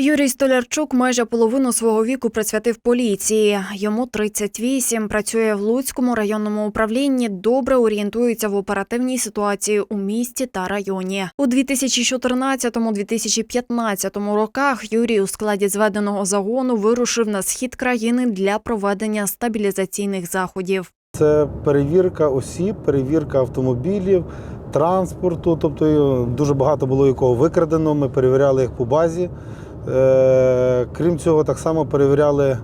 Юрій Столярчук майже половину свого віку присвятив поліції. Йому 38, працює в Луцькому районному управлінні, добре орієнтується в оперативній ситуації у місті та районі. У 2014-2015 роках Юрій у складі зведеного загону вирушив на схід країни для проведення стабілізаційних заходів. Це перевірка осіб, перевірка автомобілів, транспорту. Тобто е, дуже багато було якого викрадено. Ми перевіряли їх по базі. Е, Крім цього, так само перевіряли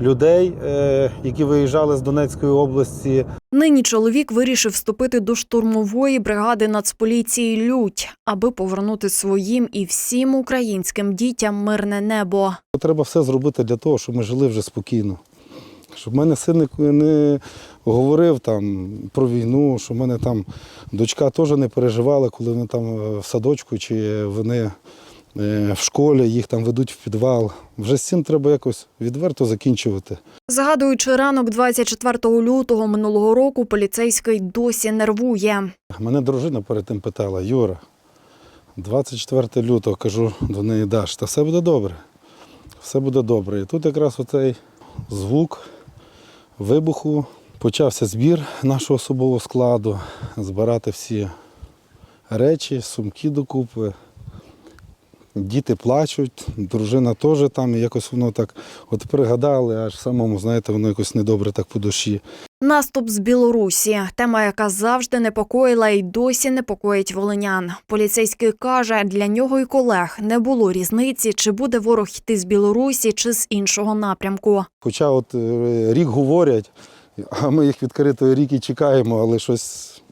людей, е, які виїжджали з Донецької області. Нині чоловік вирішив вступити до штурмової бригади Нацполіції Лють, аби повернути своїм і всім українським дітям мирне небо. Треба все зробити для того, щоб ми жили вже спокійно. Щоб мене син не- говорив там про війну, щоб мене там дочка теж не переживала, коли вони там е, в садочку чи вони в школі, їх там ведуть в підвал. Вже з цим треба якось відверто закінчувати. Згадуючи ранок 24 лютого минулого року, поліцейський досі нервує. Мене дружина перед тим питала: Юра, 24 лютого кажу до неї Даш, та все буде добре. Все буде добре. І тут якраз оцей звук вибуху. Почався збір нашого особового складу, збирати всі речі, сумки докупи. Діти плачуть, дружина теж там, і якось воно так от пригадали, аж самому, знаєте, воно якось недобре так по душі. Наступ з Білорусі тема, яка завжди непокоїла і досі непокоїть волинян. Поліцейський каже, для нього і колег не було різниці, чи буде ворог йти з Білорусі, чи з іншого напрямку. Хоча от е, рік говорять, а ми їх відкритої ріки чекаємо, але щось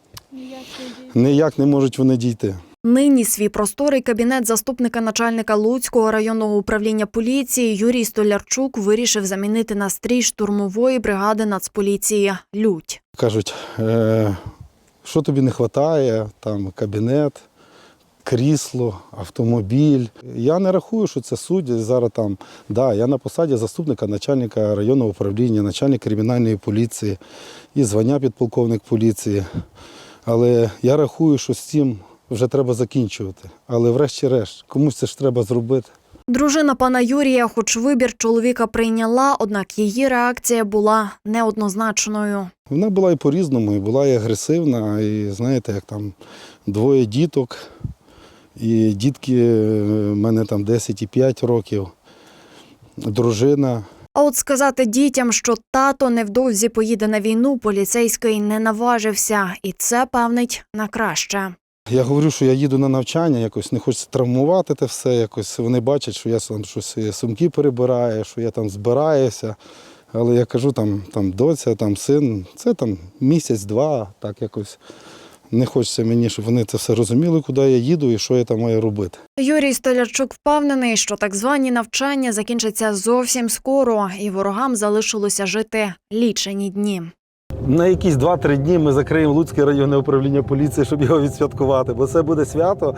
ніяк не можуть вони дійти. Нині свій просторий кабінет заступника начальника Луцького районного управління поліції Юрій Столярчук вирішив замінити на стрій штурмової бригади Нацполіції Лють. Кажуть, е, що тобі не вистачає, там кабінет, крісло, автомобіль. Я не рахую, що це суть. Зараз там, да, я на посаді заступника начальника районного управління, начальник кримінальної поліції і звання підполковник поліції. Але я рахую, що з цим вже треба закінчувати. Але врешті-решт, комусь це ж треба зробити. Дружина пана Юрія, хоч вибір чоловіка прийняла, однак її реакція була неоднозначною. Вона була і по-різному, і була і агресивна, і знаєте, як там двоє діток, і дітки е, в мене там 10 і 5 років, дружина. А от сказати дітям, що тато невдовзі поїде на війну, поліцейський не наважився, і це певнить на краще. Я говорю, що я їду на навчання, якось не хочеться травмувати те все. Якось вони бачать, що я там щось е, сумки перебираю, що я там збираюся. Але я кажу, там, там доця, там син, це там місяць-два, так якось не хочеться мені, щоб вони це все розуміли, куди я їду і що я там маю робити. Юрій Столярчук впевнений, що так звані навчання закінчаться зовсім скоро, і ворогам залишилося жити лічені дні. На якісь 2-3 дні ми закриємо Луцьке районне управління поліції, щоб його відсвяткувати, бо це буде свято.